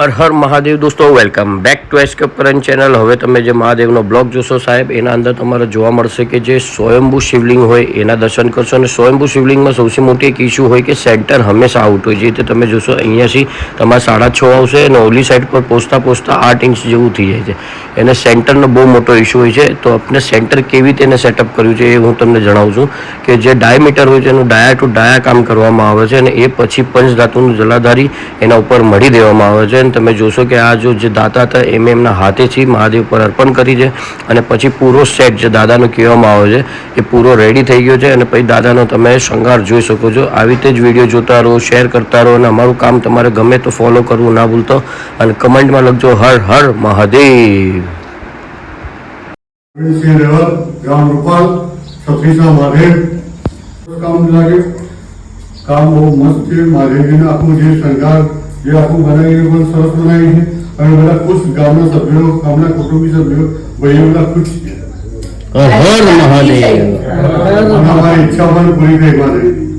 હર હર મહાદેવ દોસ્તો welcome back to escape Karan channel હવે તમે જે મહાદેવનો બ્લોગ જોશો સાહેબ, એના અંદર તમારે જોવા મળશે કે જે સ્વયંભૂ શિવલિંગ હોય, એના દર્શન કરશો. અને સ્વયંભૂ શિવલિંગમાં સૌથી મોટી એક ઇસ્યુ હોય કે સેન્ટર હંમેશા આઉટ હોય. જે રીતે તમે જોશો, અહીંયાથી તમારે સાડા છ આવશે અને ઓલી સાઈડ પર પહોંચતા પહોંચતા આઠ ઇંચ જેવું થઈ જાય છે. એને સેન્ટરનો બહુ મોટો ઇસ્યુ હોય છે. તો આપણે સેન્ટર કેવી રીતે એને સેટઅપ કર્યું છે એ હું તમને જણાવું છું કે જે ડાયમીટર હોય છે, એનું ડાયા ટુ ડાયા કામ કરવામાં આવે છે અને એ પછી પંચધાતુનું જલાધારી એના ઉપર મળી દેવામાં આવે છે. તમે જોશો કે આ જો જે દાતા હતા, એમ એમના હાથેથી મહાદેવ પર અર્પણ કરી છે અને પછી પૂરો સેટ જે દાદાનો કહેવામાં આવે છે, એ પૂરો રેડી થઈ ગયો છે અને પછી દાદાનો તમે શણગાર જોઈ શકો છો. આવી રીતે જ વીડિયો જોતા રહો શેર કરતા રહો અને અમારું કામ તમારે ગમે તો ફોલો કરવું ના ભૂલતો અને કમેન્ટમાં લખજો, હર હર મહાદેવ. કામ બહુ મસ્ત છે. મહાદેવજીનું આખું જે શણગાર જે આખું બનાવી પણ સરસ બનાવી છે. અને બધા ખુશ ગામના સભ્યો ગામના કુટુંબી સભ્યો ભાઈઓ બધા ખુશ છે. હર મહાદેવ. અમારી ઈચ્છા પણ પૂરી થઈ મહાદેવની